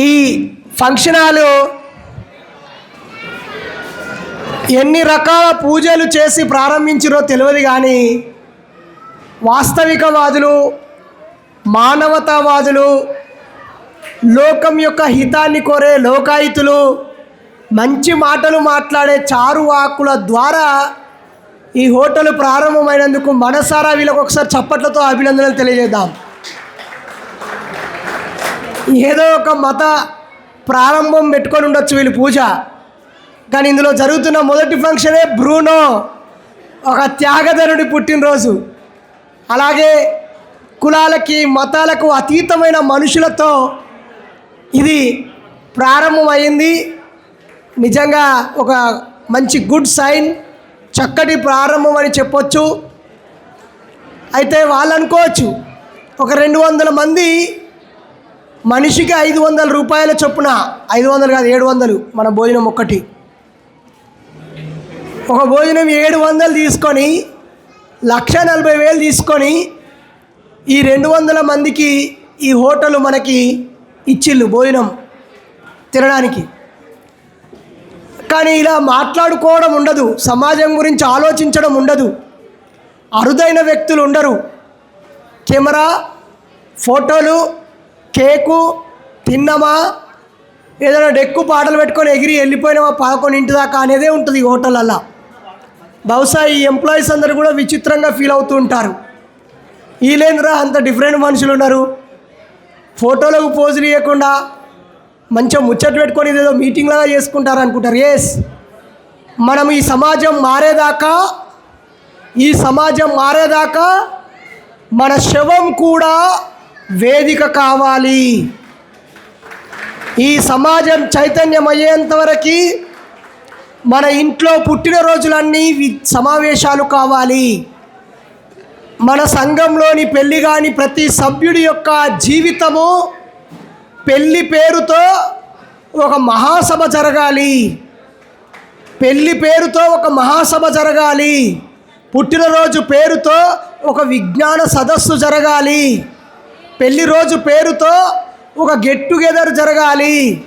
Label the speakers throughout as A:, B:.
A: ఈ function hall ఎన్ని రకాల పూజలు చేసి ప్రారంభించిరో తెలియదు కానీ వాస్తవికవాదులు మానవతావాదులు లోకం యొక్క హితాన్ని కోరే లోకాయుతులు మంచి మాటలు మాట్లాడే చారువాకుల ద్వారా ఈ హోటల్ ప్రారంభమైనందుకు మనసారా వీళ్ళకి ఒకసారి చప్పట్లతో అభినందనలు తెలియజేద్దాం. ఏదో ఒక మత ప్రారంభం పెట్టుకొని ఉండొచ్చు వీళ్ళు పూజ. కానీ ఇందులో జరుగుతున్న మొదటి ఫంక్షనే బ్రూనో ఒక త్యాగధనుడి పుట్టినరోజు. అలాగే కులాలకి మతాలకు అతీతమైన మనుషులతో ఇది ప్రారంభమైంది. నిజంగా ఒక మంచి గుడ్ సైన్ చక్కటి ప్రారంభం అని చెప్పొచ్చు. అయితే వాళ్ళు అనుకోవచ్చు ఒక రెండు వందల మంది మనిషికి ఐదు వందల రూపాయల చొప్పున ఐదు వందలు కాదు ఏడు వందలు మన భోజనం ఒక్కటి. ఒక భోజనం ఏడు వందలు తీసుకొని లక్ష నలభై వేలు తీసుకొని ఈ రెండు వందల మందికి ఈ హోటల్ మనకి ఇచ్చిళ్ళు భోజనం తినడానికి. కానీ ఇలా మాట్లాడుకోవడం ఉండదు సమాజం గురించి ఆలోచించడం ఉండదు. అరుదైన వ్యక్తులు ఉండరు. కెమెరా ఫోటోలు కేకు తిన్నామా? ఏదైనా డెక్కు పాటలు పెట్టుకొని ఎగిరి వెళ్ళిపోయినామా? పదకొండింటి దాకా అనేదే ఉంటుంది ఈ హోటళ్ళల్లో. బహుశా ఈ ఎంప్లాయీస్ అందరు కూడా విచిత్రంగా ఫీల్ అవుతూ ఉంటారు. వీళ్ళేంద్రా అంత డిఫరెంట్ మనుషులు ఉన్నారు. ఫోటోలకు పోజులు ఇవ్వకుండా మంచిగా ముచ్చట పెట్టుకొని ఏదో మీటింగ్ లాగా చేసుకుంటారు అనుకుంటారు. ఎస్ మనం ఈ సమాజం మారేదాకా ఈ సమాజం మారేదాకా మన శవం కూడా వేదిక కావాలి. ఈ సమాజం చైతన్యం అయ్యేంత వరకు మన ఇంట్లో పుట్టినరోజులన్నీ వి సమావేశాలు కావాలి. మన సంఘంలోని పెళ్ళి కాని ప్రతి సభ్యుడి యొక్క జీవితము పెళ్ళి పేరుతో ఒక మహాసభ జరగాలి. పెళ్ళి పేరుతో ఒక మహాసభ జరగాలి. పుట్టినరోజు పేరుతో ఒక విజ్ఞాన సదస్సు జరగాలి. పెళ్ళి రోజు పేరుతో ఒక గెట్ టుగెదర్ జరగాలి.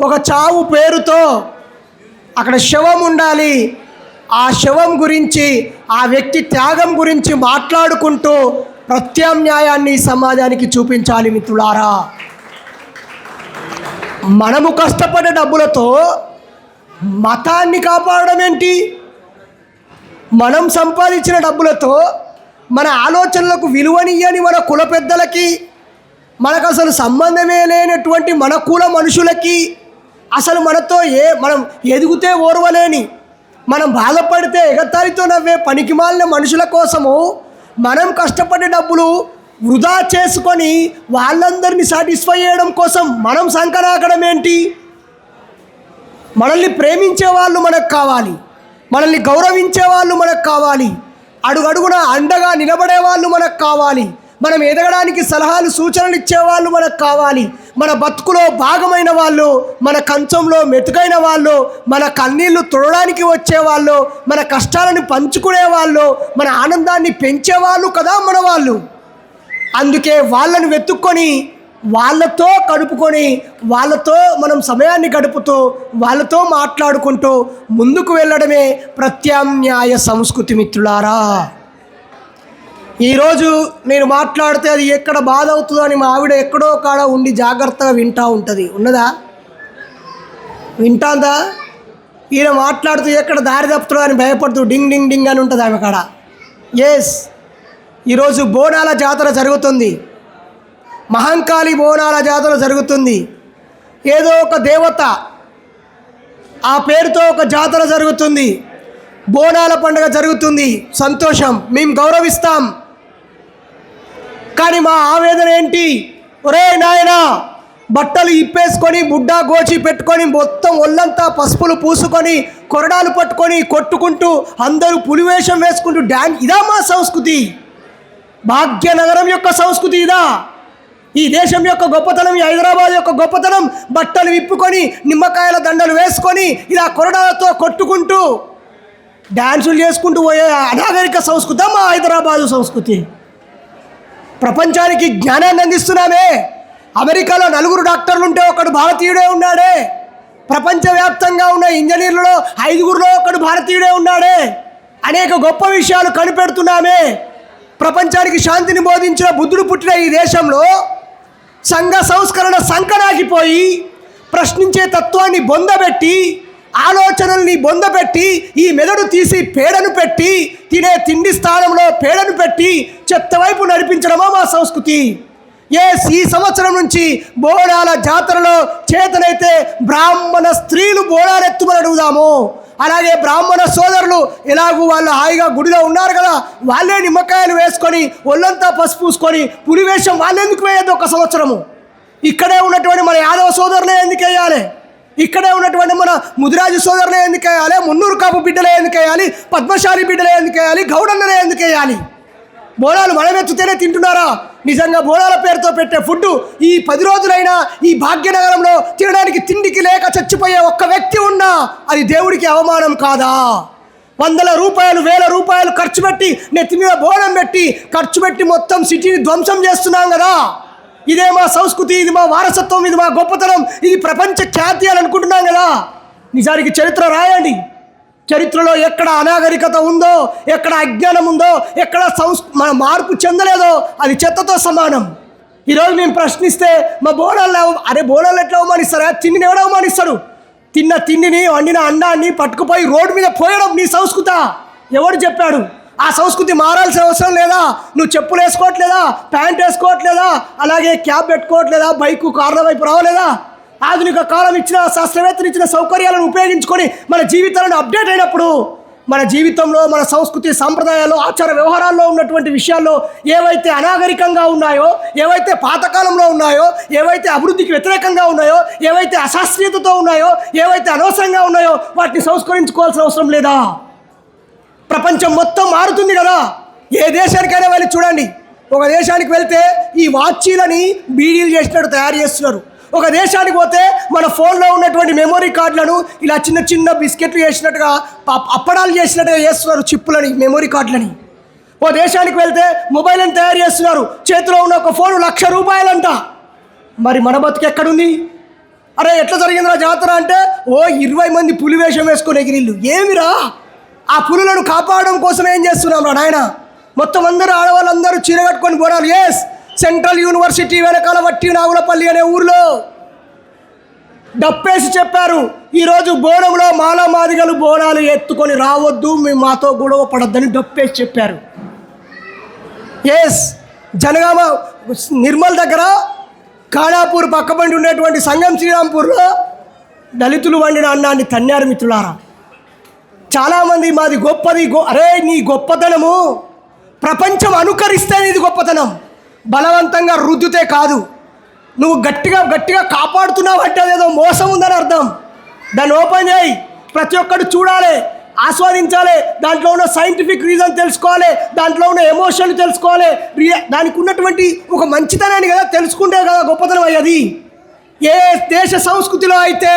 A: ఒక చావు పేరుతో అక్కడ శవం ఉండాలి. ఆ శవం గురించి ఆ వ్యక్తి త్యాగం గురించి మాట్లాడుకుంటూ ప్రత్యామ్నాయాన్ని సమాజానికి చూపించాలి మిత్రులారా. మనము కష్టపడే డబ్బులతో మతాన్ని కాపాడడం ఏంటి? మనం సంపాదించిన డబ్బులతో మన ఆలోచనలకు విలువనియ్యని మన కుల పెద్దలకి మనకు అసలు సంబంధమే లేనటువంటి మన కుల మనుషులకి అసలు మనతో ఏ మనం ఎదిగితే ఓర్వలేని మనం బాధపడితే ఎగతాళితో నవ్వే పనికి మాలిన మనుషుల కోసము మనం కష్టపడే డబ్బులు వృధా చేసుకొని వాళ్ళందరినీ సాటిస్ఫై చేయడం కోసం మనం సంకరాకడం ఏంటి? మనల్ని ప్రేమించే వాళ్ళు మనకు కావాలి. మనల్ని గౌరవించే వాళ్ళు మనకు కావాలి. అడుగడుగున అండగా నిలబడే వాళ్ళు మనకు కావాలి. మనం ఎదగడానికి సలహాలు సూచనలు ఇచ్చేవాళ్ళు మనకు కావాలి. మన బతుకులో భాగమైన వాళ్ళు మన కంచంలో మెతుకైన వాళ్ళు మన కన్నీళ్ళు తుడడానికి వచ్చేవాళ్ళు మన కష్టాలను పంచుకునే వాళ్ళు మన ఆనందాన్ని పెంచేవాళ్ళు కదా మన వాళ్ళు. అందుకే వాళ్ళను వెతుక్కొని వాళ్ళతో కడుపుకొని వాళ్ళతో మనం సమయాన్ని గడుపుతూ వాళ్ళతో మాట్లాడుకుంటూ ముందుకు వెళ్ళడమే ప్రత్యామ్నాయ సంస్కృతి మిత్రులారా. ఈరోజు నేను మాట్లాడితే అది ఎక్కడ బాధ అవుతుందో అని మా ఆవిడ ఎక్కడో కాడ ఉండి జాగ్రత్తగా వింటా ఉంటుంది. ఉన్నదా? వింటాందా? ఈయన మాట్లాడుతూ ఎక్కడ దారి తప్పుతుందో అని భయపడుతూ డింగ్ డింగ్ డింగ్ అని ఉంటుంది ఆమె కాడ. ఎస్ ఈరోజు బోనాల జాతర జరుగుతుంది. మహంకాళి బోనాల జాతర జరుగుతుంది. ఏదో ఒక దేవత ఆ పేరుతో ఒక జాతర జరుగుతుంది. బోనాల పండుగ జరుగుతుంది. సంతోషం. మేము గౌరవిస్తాం. కానీ మా ఆవేదన ఏంటి? ఒరే నాయన బట్టలు ఇప్పేసుకొని బుడ్డా గోచి పెట్టుకొని మొత్తం ఒళ్ళంతా పసుపులు పూసుకొని కొరడాలు పట్టుకొని కొట్టుకుంటూ అందరూ పులివేషం వేసుకుంటూ డ్యాన్స్ ఇదా మా సంస్కృతి? భాగ్యనగరం యొక్క సంస్కృతి ఇదా? ఈ దేశం యొక్క గొప్పతనం ఈ హైదరాబాద్ యొక్క గొప్పతనం బట్టలు విప్పుకొని నిమ్మకాయల దండలు వేసుకొని ఇలా కొరడాలతో కొట్టుకుంటూ డ్యాన్సులు చేసుకుంటూ పోయే అనాగరిక సంస్కృతి మా హైదరాబాదు సంస్కృతి. ప్రపంచానికి జ్ఞానాన్ని అందిస్తున్నామే. అమెరికాలో నలుగురు డాక్టర్లు ఉంటే ఒకడు భారతీయుడే ఉన్నాడే. ప్రపంచవ్యాప్తంగా ఉన్న ఇంజనీర్లలో ఐదుగురులో ఒకడు భారతీయుడే ఉన్నాడే. అనేక గొప్ప విషయాలు కనిపెడుతున్నామే. ప్రపంచానికి శాంతిని బోధించిన బుద్ధుడు పుట్టిన ఈ దేశంలో సంఘ సంస్కరణ సంకనాగిపోయి ప్రశ్నించే తత్వాన్ని బొందబెట్టి ఆలోచనల్ని బొందబెట్టి ఈ మెదడు తీసి పేడను పెట్టి తినే తిండి స్థానంలో పేడను పెట్టి చెత్త వైపు నడిపించడమా మా సంస్కృతి? ఏ ఈ సంవత్సరం నుంచి బోనాల జాతరలో చేతనైతే బ్రాహ్మణ స్త్రీలు బోనాలు అడుగుదాము. అలాగే బ్రాహ్మణ సోదరులు ఎలాగూ వాళ్ళు హాయిగా గుడిలో ఉన్నారు కదా వాళ్ళే నిమ్మకాయలు వేసుకొని ఒళ్ళంతా పసుపు పూసుకొని పులివేషం వాళ్ళు ఎందుకు వేయద్దు ఒక సంవత్సరము? ఇక్కడే ఉన్నటువంటి మన యాదవ సోదరులే ఎందుకు వేయాలి? ఇక్కడే ఉన్నటువంటి మన ముదిరాజు సోదరులే ఎందుకు వేయాలి మున్నూరు కాపు బిడ్డలే ఎందుకు వేయాలి పద్మశాలి బిడ్డలే ఎందుకు వేయాలి గౌడన్నలే ఎందుకు వేయాలి బోనాలు మనమెత్తుతేనే తింటున్నారా? నిజంగా బోనాల పేరుతో పెట్టే ఫుడ్ ఈ పది రోజులైనా ఈ భాగ్యనగరంలో తినడానికి తిండికి లేక చచ్చిపోయే ఒక్క వ్యక్తి ఉన్నా అది దేవుడికి అవమానం కాదా? వందల రూపాయలు వేల రూపాయలు ఖర్చు పెట్టి నెత్తి మీద బోనం పెట్టి ఖర్చు పెట్టి మొత్తం సిటీని ధ్వంసం చేస్తున్నాం కదా? ఇదే మా సంస్కృతి ఇది మా వారసత్వం ఇది మా గొప్పతనం ఇది ప్రపంచ ఖ్యాతి అని అనుకుంటున్నాం కదా. నిజానికి చరిత్ర రాయండి. చరిత్రలో ఎక్కడ అనాగరికత ఉందో ఎక్కడ అజ్ఞానం ఉందో ఎక్కడ సంస్ మన మార్పు చెందలేదో అది చెత్తతో సమానం. ఈరోజు మేము ప్రశ్నిస్తే మా బోనాలు అరే బోనాలు ఎట్లా అవమానిస్తారా? తిండిని ఎవడో అవమానిస్తాడు? తిన్న తిండిని వండిన అన్నాన్ని పట్టుకుపోయి రోడ్డు మీద పోయడం నీ సంస్కృత. ఎవడు చెప్పాడు? ఆ సంస్కృతి మారాల్సిన అవసరం లేదా? నువ్వు చెప్పులు వేసుకోవట్లేదా? ప్యాంట్ వేసుకోవట్లేదా? అలాగే క్యాబ్ పెట్టుకోవట్లేదా? బైకు కార్ల వైపు రావలేదా ఆధునిక కాలం ఇచ్చిన శాస్త్రవేత్తలు ఇచ్చిన సౌకర్యాలను ఉపయోగించుకొని మన జీవితాలను అప్డేట్ అయినప్పుడు మన జీవితంలో మన సంస్కృతి సాంప్రదాయాలు ఆచార వ్యవహారాల్లో ఉన్నటువంటి విషయాల్లో ఏవైతే అనాగరికంగా ఉన్నాయో ఏవైతే పాతకాలంలో ఉన్నాయో ఏవైతే అభివృద్ధికి వ్యతిరేకంగా ఉన్నాయో ఏవైతే అశాస్త్రీయతతో ఉన్నాయో ఏవైతే అనవసరంగా ఉన్నాయో వాటిని సంస్కరించుకోవాల్సిన అవసరం లేదా? ప్రపంచం మొత్తం మారుతుంది కదా. ఏ దేశానికైనా వెళ్ళి చూడండి. ఒక దేశానికి వెళ్తే ఈ వాచీలని బీడీలు చేసినట్టు తయారు చేస్తున్నారు. ఒక దేశానికి పోతే మన ఫోన్లో ఉన్నటువంటి మెమొరీ కార్డులను ఇలా చిన్న చిన్న బిస్కెట్లు చేసినట్టుగా అప్పడాలు చేసినట్టుగా చేస్తున్నారు చిప్పులని మెమొరీ కార్డులని. ఓ దేశానికి వెళ్తే మొబైల్ని తయారు చేస్తున్నారు. చేతిలో ఉన్న ఒక ఫోన్ లక్ష రూపాయలంట. మరి మన బతుకు ఎక్కడుంది? అరే ఎట్లా జరిగిందిరా జాతర అంటే ఓ ఇరవై మంది పులి వేషం వేసుకొని ఎగిరిల్లు. ఏమిరా? ఆ పులులను కాపాడడం కోసం ఏం చేస్తున్నాం రా నాయన? మొత్తం అందరూ ఆడవాళ్ళందరూ చీర కట్టుకొని పోరాలు. ఎస్ సెంట్రల్ యూనివర్సిటీ వెనకాల వట్టి నాగులపల్లి అనే ఊర్లో డప్పేసి చెప్పారు. ఈరోజు బోనంలో మాల మాదిగలు బోనాలు ఎత్తుకొని రావద్దు మేము మాతో గొడవ పడద్దని డప్పేసి చెప్పారు. ఎస్ జనగామ నిర్మల్ దగ్గర ఖానాపూర్ పక్కబండి ఉండేటువంటి సంగం శ్రీరాంపూర్లో దళితులు వండిన అన్నాన్ని తన్నారు మిత్రులారా చాలామంది మాది గొప్పది గో అరే నీ గొప్పతనము ప్రపంచం అనుకరిస్తే నీది గొప్పతనం. బలవంతంగా రుద్దుతే కాదు. నువ్వు గట్టిగా గట్టిగా కాపాడుతున్నావు అంటే అదేదో మోసం ఉందని అర్థం. దాన్ని ఓపెన్ చేయి. ప్రతి ఒక్కరు చూడాలి ఆస్వాదించాలి దాంట్లో ఉన్న సైంటిఫిక్ రీజన్ తెలుసుకోవాలి దాంట్లో ఉన్న ఎమోషన్ తెలుసుకోవాలి. రియా దానికి ఉన్నటువంటి ఒక మంచితనాన్ని కదా తెలుసుకుంటే కదా గొప్పతనం అయ్యేది. ఏ దేశ సంస్కృతిలో అయితే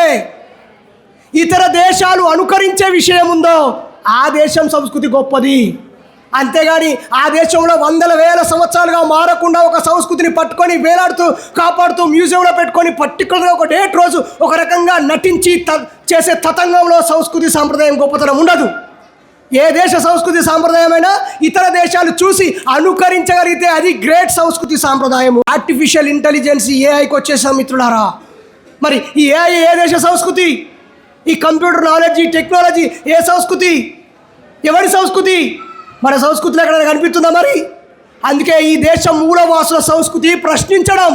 A: ఇతర దేశాలు అనుకరించే విషయం ఉందో ఆ దేశం సంస్కృతి గొప్పది. అంతేగాని ఆ దేశంలో వందల వేల సంవత్సరాలుగా మారకుండా ఒక సంస్కృతిని పట్టుకొని వేలాడుతూ కాపాడుతూ మ్యూజియంలో పెట్టుకొని పర్టికులర్గా ఒక డేట్ రోజు ఒక రకంగా నటించి త చేసే తతంగంలో సంస్కృతి సాంప్రదాయం గొప్పతనం ఉండదు. ఏ దేశ సంస్కృతి సాంప్రదాయమైనా ఇతర దేశాలు చూసి అనుకరించగలిగితే అది గ్రేట్ సంస్కృతి సాంప్రదాయం ఆర్టిఫిషియల్ ఇంటెలిజెన్స్ ఏఐకి వచ్చేసాం మిత్రులారా. మరి ఈ ఏఐ ఏ దేశ సంస్కృతి? ఈ కంప్యూటర్ నాలెడ్జ్ ఈ టెక్నాలజీ ఏ సంస్కృతి? ఎవరి సంస్కృతి? మన సంస్కృతిలో ఎక్కడ కనిపిస్తుందా మరి? అందుకే ఈ దేశం మూలవాసుల సంస్కృతి ప్రశ్నించడం.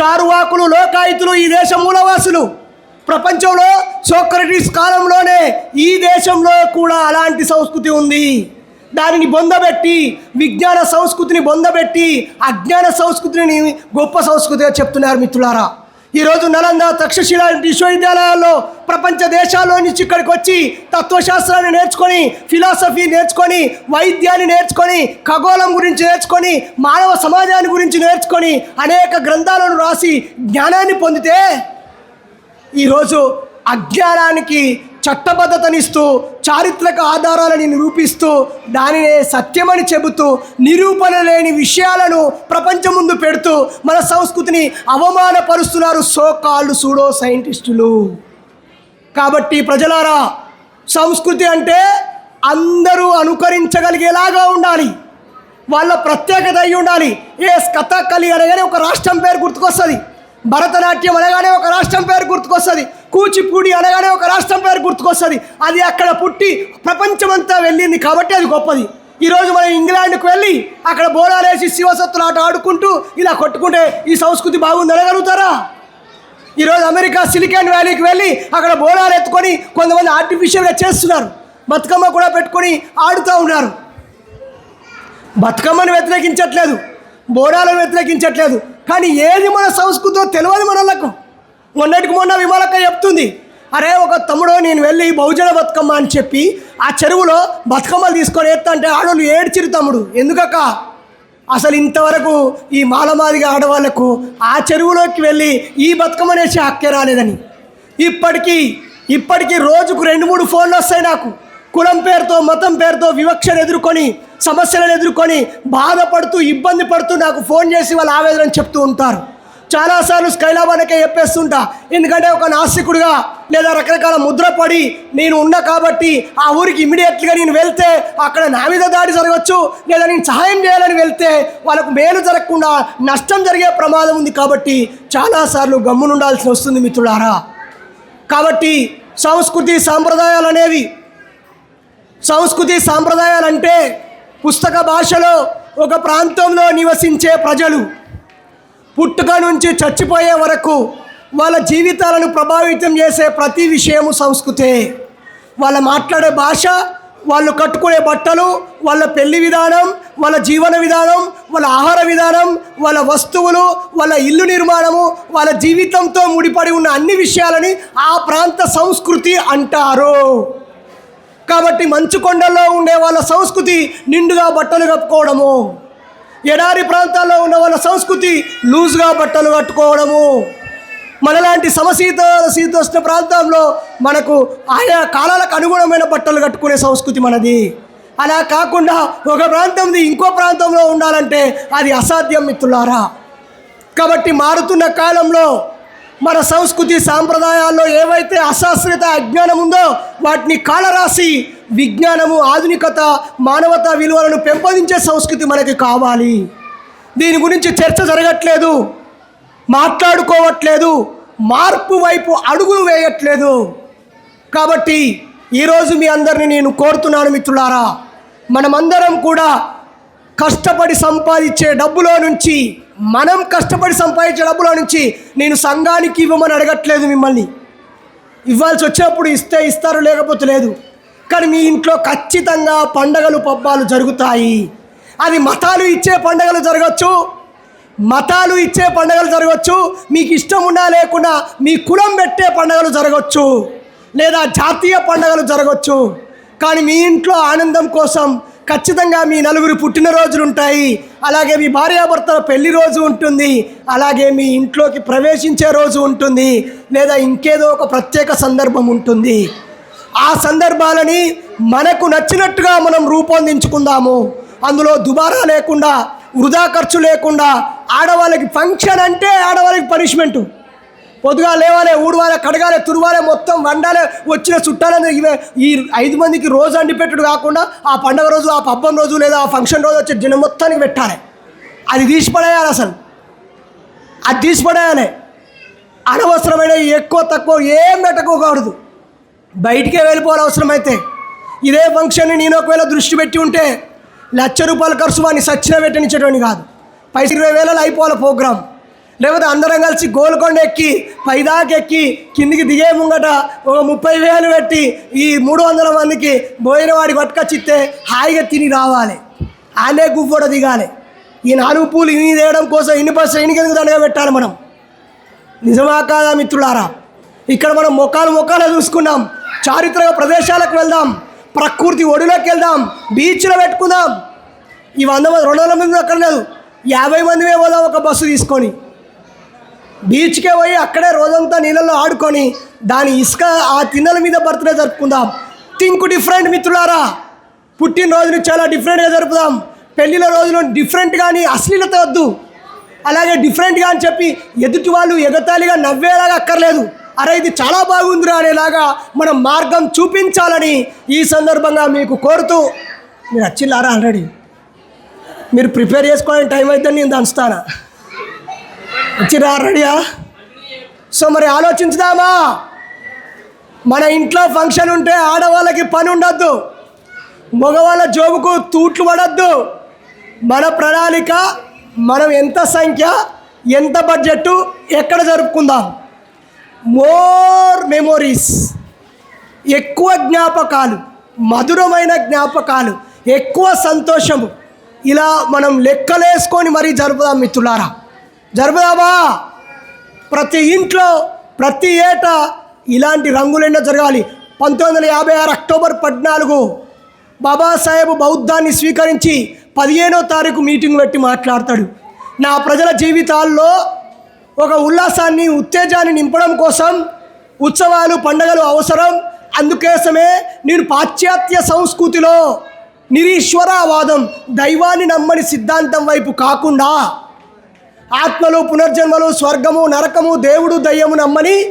A: చారువాకులు లోకాయుతులు ఈ దేశ మూలవాసులు. ప్రపంచంలో సోక్రటీస్ కాలంలోనే ఈ దేశంలో కూడా అలాంటి సంస్కృతి ఉంది. దానిని బొందబెట్టి విజ్ఞాన సంస్కృతిని బొందబెట్టి అజ్ఞాన సంస్కృతిని గొప్ప సంస్కృతిగా చెప్తున్నారు మిత్రులారా. ఈరోజు నలంద తక్షశిల విశ్వవిద్యాలయాల్లో ప్రపంచ దేశాల్లో నుంచి ఇక్కడికి వచ్చి తత్వశాస్త్రాన్ని నేర్చుకొని ఫిలాసఫీ నేర్చుకొని వైద్యాన్ని నేర్చుకొని ఖగోళం గురించి నేర్చుకొని మానవ సమాజాన్ని గురించి నేర్చుకొని అనేక గ్రంథాలను రాసి జ్ఞానాన్ని పొందితే ఈరోజు అజ్ఞానానికి చట్టబద్ధతనిస్తూ చారిత్రక ఆధారాలని నిరూపిస్తూ దానినే సత్యమని చెబుతూ నిరూపణ లేని విషయాలను ప్రపంచం ముందు పెడుతూ మన సంస్కృతిని అవమానపరుస్తున్నారు సో కాళ్ళు సూడో సైంటిస్టులు. కాబట్టి ప్రజలారా సంస్కృతి అంటే అందరూ అనుకరించగలిగేలాగా ఉండాలి. వాళ్ళ ప్రత్యేకత అయి ఉండాలి. ఏ కథకళి అనగానే ఒక రాష్ట్రం పేరు గుర్తుకొస్తుంది. భరతనాట్యం అనగానే ఒక రాష్ట్రం పేరు గుర్తుకొస్తుంది. కూచిపూడి అనగానే ఒక రాష్ట్రం పేరు గుర్తుకొస్తుంది. అది అక్కడ పుట్టి ప్రపంచమంతా వెళ్ళింది కాబట్టి అది గొప్పది. ఈరోజు మనం ఇంగ్లాండ్కి వెళ్ళి అక్కడ బోనాలేసి శివసత్తులు ఆట ఆడుకుంటూ ఇలా కొట్టుకుంటే ఈ సంస్కృతి బాగుంది అనగలుగుతారా? ఈరోజు అమెరికా సిలికాన్ వ్యాలీకి వెళ్ళి అక్కడ బోనాలు ఎత్తుకొని కొంతమంది ఆర్టిఫిషియల్గా చేస్తున్నారు. బతుకమ్మ కూడా పెట్టుకొని ఆడుతూ ఉన్నారు. బతుకమ్మను వ్యతిరేకించట్లేదు. బోడాలను వ్యతిరేకించట్లేదు. కానీ ఏది మన సంస్కృతో తెలియదు మనలకు. మొన్నటికి మొన్న విమలక్క చెప్తుంది అరే ఒక తమ్ముడు నేను వెళ్ళి బహుజన బతుకమ్మ అని చెప్పి ఆ చెరువులో బతుకమ్మలు తీసుకొని ఎత్తంటే ఆడవాళ్ళు ఏడ్చిరు తమ్ముడు. ఎందుకక్క? అసలు ఇంతవరకు ఈ మాలమాదిగా ఆడవాళ్ళకు ఆ చెరువులోకి వెళ్ళి ఈ బతుకమ్మనేసి హక్కే రాలేదని. ఇప్పటికీ ఇప్పటికీ రోజుకు రెండు మూడు ఫోన్లు వస్తాయి నాకు. కులం పేరుతో మతం పేరుతో వివక్షను ఎదుర్కొని సమస్యలను ఎదుర్కొని బాధపడుతూ ఇబ్బంది పడుతూ నాకు ఫోన్ చేసి వాళ్ళు ఆవేదన చెప్తూ ఉంటారు. చాలాసార్లు స్కైలాబానకే చెప్పేస్తుంటా. ఎందుకంటే ఒక నాస్తికుడిగా లేదా రకరకాల ముద్ర పడి నేను ఉన్నా కాబట్టి ఆ ఊరికి ఇమీడియట్గా నేను వెళ్తే అక్కడ నా మీద దాడి జరగచ్చు లేదా నేను సహాయం చేయాలని వెళ్తే వాళ్ళకు మేలు జరగకుండా నష్టం జరిగే ప్రమాదం ఉంది కాబట్టి చాలాసార్లు గమ్మునుండాల్సి వస్తుంది మిత్రులారా. కాబట్టి సంస్కృతి సాంప్రదాయాలు అనేవి సంస్కృతి సాంప్రదాయాలు అంటే పుస్తక భాషలో ఒక ప్రాంతంలో నివసించే ప్రజలు పుట్టుక నుంచి చచ్చిపోయే వరకు వాళ్ళ జీవితాలను ప్రభావితం చేసే ప్రతి విషయము సంస్కృతే. వాళ్ళ మాట్లాడే భాష వాళ్ళు కట్టుకునే బట్టలు వాళ్ళ పెళ్ళి విధానం వాళ్ళ జీవన విధానం వాళ్ళ ఆహార విధానం వాళ్ళ వస్తువులు వాళ్ళ ఇల్లు నిర్మాణము వాళ్ళ జీవితంతో ముడిపడి ఉన్న అన్ని విషయాలని ఆ ప్రాంత సంస్కృతి అంటారు. కాబట్టి మంచు కొండల్లో ఉండే వాళ్ళ సంస్కృతి నిండుగా బట్టలు కప్పుకోవడము. ఎడారి ప్రాంతాల్లో ఉన్న వాళ్ళ సంస్కృతి లూజ్గా బట్టలు కట్టుకోవడము. మనలాంటి సమశీత శీతోష్ణ ప్రాంతంలో మనకు ఆయా కాలాలకు అనుగుణమైన బట్టలు కట్టుకునే సంస్కృతి మనది. అలా కాకుండా ఒక ప్రాంతంది ఇంకో ప్రాంతంలో ఉండాలంటే అది అసాధ్యం మిత్రులారా. కాబట్టి మారుతున్న కాలంలో మన సంస్కృతి సాంప్రదాయాల్లో ఏవైతే అశాస్త్రత అజ్ఞానం ఉందో వాటిని కాలరాసి విజ్ఞానము ఆధునికత మానవత విలువలను పెంపొందించే సంస్కృతి మనకి కావాలి. దీని గురించి చర్చ జరగట్లేదు మాట్లాడుకోవట్లేదు మార్పు వైపు అడుగులు వేయట్లేదు. కాబట్టి ఈరోజు మీ అందరిని నేను కోరుతున్నాను మిత్రులారా మనమందరం కూడా కష్టపడి సంపాదించే డబ్బులో నుంచి మనం కష్టపడి సంపాదించే డబ్బులో నుంచి నేను సంఘానికి ఇవ్వమని అడగట్లేదు మిమ్మల్ని. ఇవ్వాల్సి వచ్చినప్పుడు ఇస్తే ఇస్తారు లేకపోతే లేదు. కానీ మీ ఇంట్లో ఖచ్చితంగా పండగలు పబ్బాలు జరుగుతాయి. అది మతాలు ఇచ్చే పండగలు జరగచ్చు. మతాలు ఇచ్చే పండగలు జరగచ్చు. మీకు ఇష్టం ఉన్నా లేకున్నా మీ కులం పెట్టే పండగలు జరగచ్చు. లేదా జాతీయ పండగలు జరగచ్చు. కానీ మీ ఇంట్లో ఆనందం కోసం ఖచ్చితంగా మీ నలుగురు పుట్టినరోజులు ఉంటాయి. అలాగే మీ భార్యాభర్తల పెళ్ళి రోజు ఉంటుంది. అలాగే మీ ఇంట్లోకి ప్రవేశించే రోజు ఉంటుంది. లేదా ఇంకేదో ఒక ప్రత్యేక సందర్భం ఉంటుంది. ఆ సందర్భాలని మనకు నచ్చినట్టుగా మనం రూపొందించుకుందాము. అందులో దుబారా లేకుండా వృధా ఖర్చు లేకుండా ఆడవాళ్ళకి ఫంక్షన్ అంటే ఆడవాళ్ళకి పనిష్మెంటు. పొద్దుగా లేవాలే ఊడవాలే కడగాలే తురవాలే మొత్తం వండాలే వచ్చిన చుట్టాలని ఇవే. ఈ ఐదు మందికి రోజు అండి పెట్టుడు కాకుండా ఆ పండగ రోజు ఆ పబ్బం రోజు లేదా ఆ ఫంక్షన్ రోజు వచ్చే జనం మొత్తానికి పెట్టాలి. అది తీసిపడేయాలి అసలు. అది తీసిపడేయాలి. అనవసరమైన ఎక్కువ తక్కువ ఏం పెట్టకోకూడదు బయటికే వెళ్ళిపోవాలి అవసరమైతే ఇదే ఫంక్షన్ని నేను ఒకవేళ దృష్టి పెట్టి ఉంటే లక్ష రూపాయల ఖర్చు వాడిని సచ్చిన పెట్టనిచ్చేటోని కాదు. పైసలు ఇరవై వేలలో అయిపోవాలి ప్రోగ్రామ్ లేకపోతే అందరం కలిసి గోల్కొండ ఎక్కి పైదాకా ఎక్కి కిందికి దిగే ముంగట ఒక ముప్పై వేలు పెట్టి ఈ మూడు వందల మందికి పోయిన వాడికి పట్టుకొచ్చిస్తే హాయిగా తిని రావాలి. ఆనే గువ్వడ దిగాలి. ఈ నాలుగు పూలు ఇన్ని తేయడం కోసం ఇన్ని బస్సు ఇన్ని ఎందుకు దండగా పెట్టాలి మనం? నిజమా కాదా మిత్రులారా? ఇక్కడ మనం మొక్కలు మొక్కలు చూసుకున్నాం. చారిత్రక ప్రదేశాలకు వెళ్దాం. ప్రకృతి ఒడిలోకి వెళ్దాం. బీచ్లో పెట్టుకుందాం. ఈ వంద మంది రెండు వందల మంది అక్కడ లేదు యాభై మందిమే పోదాం ఒక బస్సు తీసుకొని. బీచ్కే పోయి అక్కడే రోజంతా నీళ్ళల్లో ఆడుకొని దాని ఇసుక ఆ తిన్నెల మీద బర్త్డే జరుపుకుందాం. థింక్ డిఫరెంట్ మిత్రులారా. పుట్టినరోజుని చాలా డిఫరెంట్గా జరుపుదాం. పెళ్ళిళ్ళ రోజులు డిఫరెంట్ కానీ అశ్లీలత వద్దు. అలాగే డిఫరెంట్గా అని చెప్పి ఎదుటి వాళ్ళు ఎగతాళిగా నవ్వేలాగా అక్కర్లేదు. అరే ఇది చాలా బాగుందిరా అనేలాగా మనం మార్గం చూపించాలని ఈ సందర్భంగా మీకు కోరుతూ మీరు వచ్చిల్లారా ఆల్రెడీ మీరు ప్రిపేర్ చేసుకోవడానికి టైం అయితే నేను దంచుతానా? వచ్చిరా ఆల్రెడీయా సో మరి ఆలోచించుదామా? మన ఇంట్లో ఫంక్షన్ ఉంటే ఆడవాళ్ళకి పని ఉండొద్దు. మగవాళ్ళ జోబుకు తూట్లు పడద్దు. మన ప్రణాళిక మనం ఎంత సంఖ్య ఎంత బడ్జెట్ ఎక్కడ జరుపుకుందాం? More memories. ఎక్కువ జ్ఞాపకాలు మధురమైన జ్ఞాపకాలు ఎక్కువ సంతోషము. ఇలా మనం లెక్కలేసుకొని మరీ జరుపుదాం మిత్రులారా. జరుపుదామా? ప్రతి ఇంట్లో ప్రతి ఏటా ఇలాంటి రంగులెన్నో జరగాలి. పంతొమ్మిది వందల యాభై ఆరు అక్టోబర్ పద్నాలుగు. బాబాసాహెబ్ బౌద్ధాన్ని స్వీకరించి పదిహేనో తారీఖు మీటింగ్ పెట్టి మాట్లాడతాడు. నా ప్రజల జీవితాల్లో ఒక ఉల్లాసాన్ని ఉత్తేజాన్ని నింపడం కోసం ఉత్సవాలు పండగలు అవసరం. అందుకోసమే నేను పాశ్చాత్య సంస్కృతిలో నిరీశ్వరవాదం దైవాన్ని నమ్మని సిద్ధాంతం వైపు కాకుండా ఆత్మలు పునర్జన్మలు స్వర్గము నరకము దేవుడు దయ్యము నమ్మని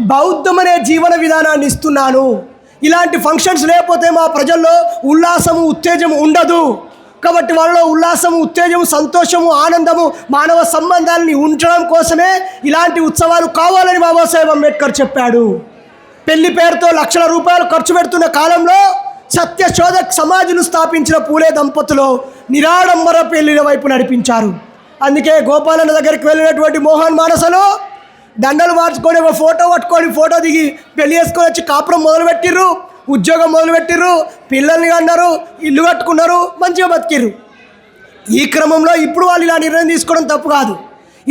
A: బౌద్ధమనే జీవన విధానాన్ని ఇస్తున్నాను. ఇలాంటి ఫంక్షన్స్ లేకపోతే మా ప్రజల్లో ఉల్లాసము ఉత్తేజము ఉండదు. కాబట్టి వాళ్ళలో ఉల్లాసము ఉత్తేజము సంతోషము ఆనందము మానవ సంబంధాలని ఉంచడం కోసమే ఇలాంటి ఉత్సవాలు కావాలని బాబాసాహెబ్ అంబేద్కర్ చెప్పాడు. పెళ్ళి పేరుతో లక్షల రూపాయలు ఖర్చు పెడుతున్న కాలంలో సత్యశోధక్ సమాజును స్థాపించిన పూలే దంపతులు నిరాడంబర పెళ్ళిల వైపు నడిపించారు. అందుకే గోపాలన్న దగ్గరికి వెళ్ళినటువంటి మోహన్ మానసలో దండలు మార్చుకొని ఒక ఫోటో పట్టుకొని ఫోటో దిగి పెళ్ళి చేసుకొని వచ్చి కాపురం మొదలుపెట్టిర్రు. ఉద్యోగం మొదలుపెట్టిర్రు పిల్లల్ని అన్నారు ఇల్లు కట్టుకున్నారు మంచిగా బతికిర్రు. ఈ క్రమంలో ఇప్పుడు వాళ్ళు ఇలా నిర్ణయం తీసుకోవడం తప్పు కాదు.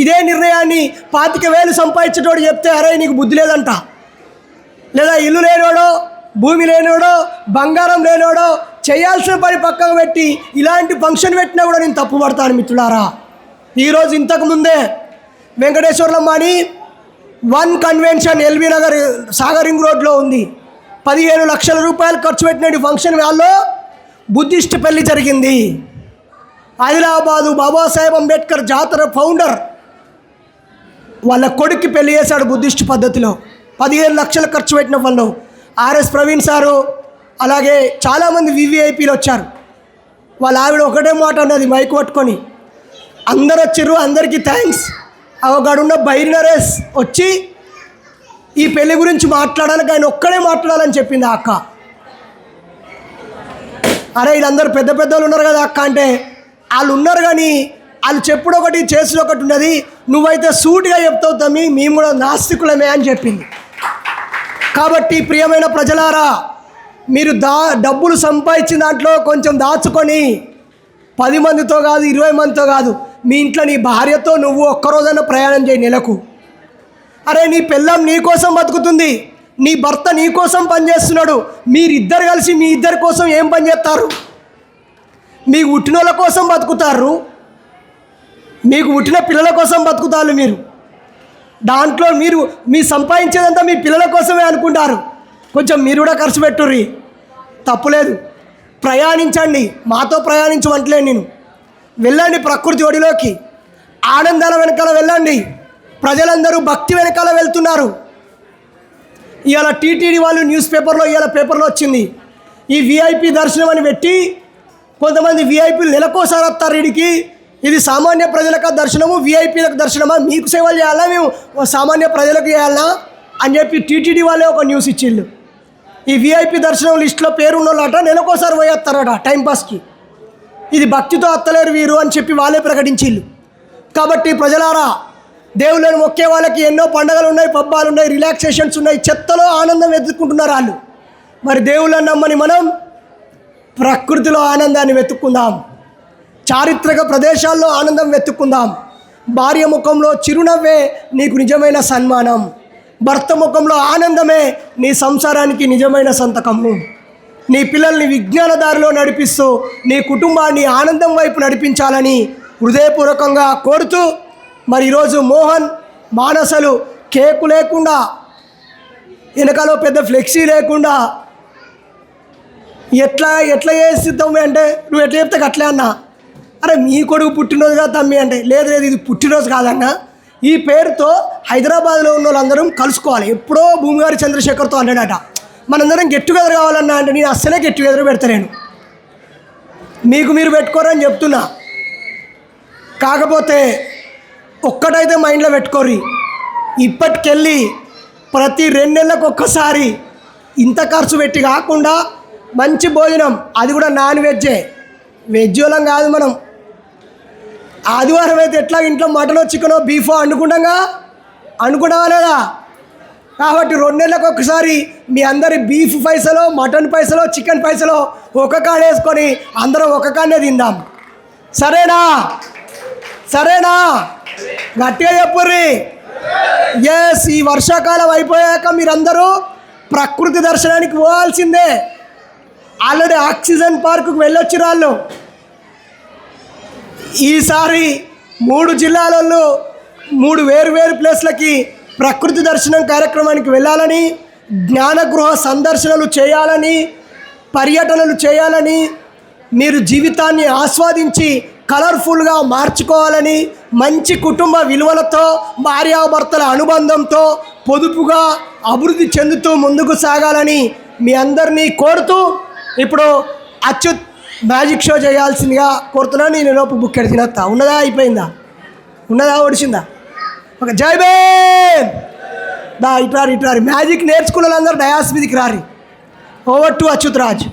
A: ఇదే నిర్ణయాన్ని పాతిక వేలు సంపాదించేటోడు చెప్తే అరే నీకు బుద్ధి లేదంట. లేదా ఇల్లు లేనోడో భూమి లేనోడో బంగారం లేనోడో చేయాల్సిన పని పక్కకు పెట్టి ఇలాంటి ఫంక్షన్ పెట్టినా కూడా నేను తప్పు పడతాను మిత్రులారా. ఈరోజు ఇంతకు ముందే వెంకటేశ్వర్లమ్మ అని వన్ కన్వెన్షన్ ఎల్బీ నగర్ సాగరింగ్ రోడ్లో ఉంది. పదిహేను లక్షల రూపాయలు ఖర్చు పెట్టిన ఫంక్షన్ హాల్లో. బుద్ధిస్ట్ పెళ్ళి జరిగింది. ఆదిలాబాదు బాబాసాహెబ్ అంబేద్కర్ జాతర ఫౌండర్ వాళ్ళ కొడుక్కి పెళ్ళి చేశాడు బుద్ధిస్ట్ పద్ధతిలో. పదిహేను లక్షలు ఖర్చు పెట్టిన వాళ్ళు. ఆర్ఎస్ ప్రవీణ్ సారు అలాగే చాలామంది వివిఐపీలు వచ్చారు. వాళ్ళ ఆవిడ ఒకటే మాట అన్నది మైక్ పట్టుకొని. అందరు వచ్చిర్రు అందరికీ థ్యాంక్స్ ఒకడున్న బైరి వచ్చి ఈ పెళ్ళి గురించి మాట్లాడాలి ఆయన ఒక్కడే మాట్లాడాలని చెప్పింది ఆ అక్క. అరే వీళ్ళందరూ పెద్ద పెద్ద వాళ్ళు ఉన్నారు కదా అక్క అంటే వాళ్ళు ఉన్నారు కానీ వాళ్ళు చెప్పుడు ఒకటి చేసుడు ఒకటి ఉన్నది. నువ్వైతే సూటిగా చెప్తావు తమ్మి మేము కూడా నాస్తికులమే అని చెప్పింది. కాబట్టి ప్రియమైన ప్రజలారా మీరు దా డబ్బులు సంపాదించిన దాంట్లో కొంచెం దాచుకొని పది మందితో కాదు ఇరవై మందితో కాదు మీ ఇంట్లో నీ భార్యతో నువ్వు ఒక్కరోజైనా ప్రయాణం చేయి నెలకు. అరే నీ పిల్లం నీ కోసం బతుకుతుంది. నీ భర్త నీ కోసం పనిచేస్తున్నాడు. మీరిద్దరు కలిసి మీ ఇద్దరి కోసం ఏం పని చేస్తారు? మీ పుట్టిన వాళ్ళ కోసం బతుకుతారు. మీకు పుట్టిన పిల్లల కోసం బతుకుతారు మీరు. దాంట్లో మీరు మీ సంపాదించేదంతా మీ పిల్లల కోసమే అనుకుంటారు. కొంచెం మీరు కూడా ఖర్చు పెట్టుర్రి. తప్పులేదు ప్రయాణించండి. మాతో ప్రయాణించమంటలే నేను. వెళ్ళండి ప్రకృతి ఒడిలోకి. ఆనందాల వెనకాల వెళ్ళండి. ప్రజలందరూ భక్తి వెనకాల వెళ్తున్నారు. ఇవాళ టీటీడీ వాళ్ళు న్యూస్ పేపర్లో ఇవాళ పేపర్లో వచ్చింది. ఈ విఐపి దర్శనం అని పెట్టి కొంతమంది విఐపీలు నెలకోసారి వస్తారు ఇడికి ఇది సామాన్య ప్రజలకు దర్శనము విఐపీలకు దర్శనమా? మీకు సేవలు చేయాలా? మేము సామాన్య ప్రజలకు చేయాలా? అని చెప్పి టీటీడీ వాళ్ళే ఒక న్యూస్ ఇచ్చిళ్ళు. ఈ విఐపి దర్శనం లిస్టులో పేరు ఉన్నోళ్ళట నెలకోసారి పోయేస్తారట టైంపాస్కి ఇది భక్తితో అత్తలేరు వీరు అని చెప్పి వాళ్ళే ప్రకటించిళ్ళు. కాబట్టి ప్రజలారా దేవుళ్ళని మొక్కే వాళ్ళకి ఎన్నో పండగలు ఉన్నాయి పబ్బాలు ఉన్నాయి రిలాక్సేషన్స్ ఉన్నాయి చెత్తలో ఆనందం వెతుక్కుంటున్నారు వాళ్ళు. మరి దేవుళ్ళని నమ్మని మనం ప్రకృతిలో ఆనందాన్ని వెతుక్కుందాం. చారిత్రక ప్రదేశాల్లో ఆనందం వెతుక్కుందాం. భార్య ముఖంలో చిరునవ్వే నీకు నిజమైన సన్మానం. భర్త ముఖంలో ఆనందమే నీ సంసారానికి నిజమైన సంతకము నీ పిల్లల్ని విజ్ఞాన దారిలో నడిపిస్తూ నీ కుటుంబాన్ని ఆనందం వైపు నడిపించాలని హృదయపూర్వకంగా కోరుతూ మరి ఈరోజు మోహన్ మానసలు కేకు లేకుండా వెనకాలో పెద్ద ఫ్లెక్సీ లేకుండా ఎట్లా ఎట్లా చేస్తాం అంటే నువ్వు ఎట్లా చెప్తే అట్లే అన్నా. అరే మీ కొడుకు పుట్టినరోజు కదా తమ్మి అంటే లేదు లేదు ఇది పుట్టినరోజు కాదన్నా. ఈ పేరుతో హైదరాబాద్లో ఉన్న వాళ్ళందరం కలుసుకోవాలి. ఎప్పుడో భూమిగారి చంద్రశేఖర్తో అన్నాడట మనందరం గెట్ టుగెదర్ కావాలన్నా అంటే నేను అస్సలే గెట్ టుగెదర్ పెడతలేను. మీకు మీరు పెట్టుకోరని చెప్తున్నా. కాకపోతే ఒక్కటైతే మైండ్లో పెట్టుకోరి ఇప్పటికెళ్ళి ప్రతి రెండు నెలలకు ఒక్కసారి ఇంత ఖర్చు పెట్టి కాకుండా మంచి భోజనం అది కూడా నాన్ వెజ్జే. వెజ్ వాళ్ళం కాదు మనం. ఆదివారం అయితే ఎట్లా ఇంట్లో మటనో చికెనో బీఫో అనుకుంటాంగా అనుకుంటావా లేదా? కాబట్టి రెండు నెలలకు ఒకసారి మీ అందరి బీఫ్ పైసలో మటన్ పైసలో చికెన్ పైసలో ఒక కాడ వేసుకొని అందరం ఒక కాడనే తిందాం. సరేనా? సరేనా? గట్టిగా చెప్పుర్రి. ఎస్ ఈ వర్షాకాలం అయిపోయాక మీరందరూ ప్రకృతి దర్శనానికి పోవాల్సిందే. ఆల్రెడీ ఆక్సిజన్ పార్కుకు వెళ్ళొచ్చిన వాళ్ళు. ఈసారి మూడు జిల్లాలలో మూడు వేరు వేరు ప్లేస్లకి ప్రకృతి దర్శనం కార్యక్రమానికి వెళ్ళాలని జ్ఞానగృహ సందర్శనలు చేయాలని పర్యటనలు చేయాలని మీరు జీవితాన్ని ఆస్వాదించి కలర్ఫుల్గా మార్చుకోవాలని మంచి కుటుంబ విలువలతో భార్యాభర్తల అనుబంధంతో పొదుపుగా అభివృద్ధి చెందుతూ ముందుకు సాగాలని మీ అందరినీ కోరుతూ ఇప్పుడు అచ్యుత్ మ్యాజిక్ షో చేయాల్సిందిగా కోరుతున్నాను. నేను లోపు బుక్ ఎడి ఉన్నదా? అయిపోయిందా? ఉన్నదా? ఒడిచిందా ఒక జై బేన్ దా ఇట్రారి ఇట్రారి మ్యాజిక్ నేర్చుకున్న వాళ్ళందరూ డయాస్ మీదకి రారి. Over to Achyut Raj.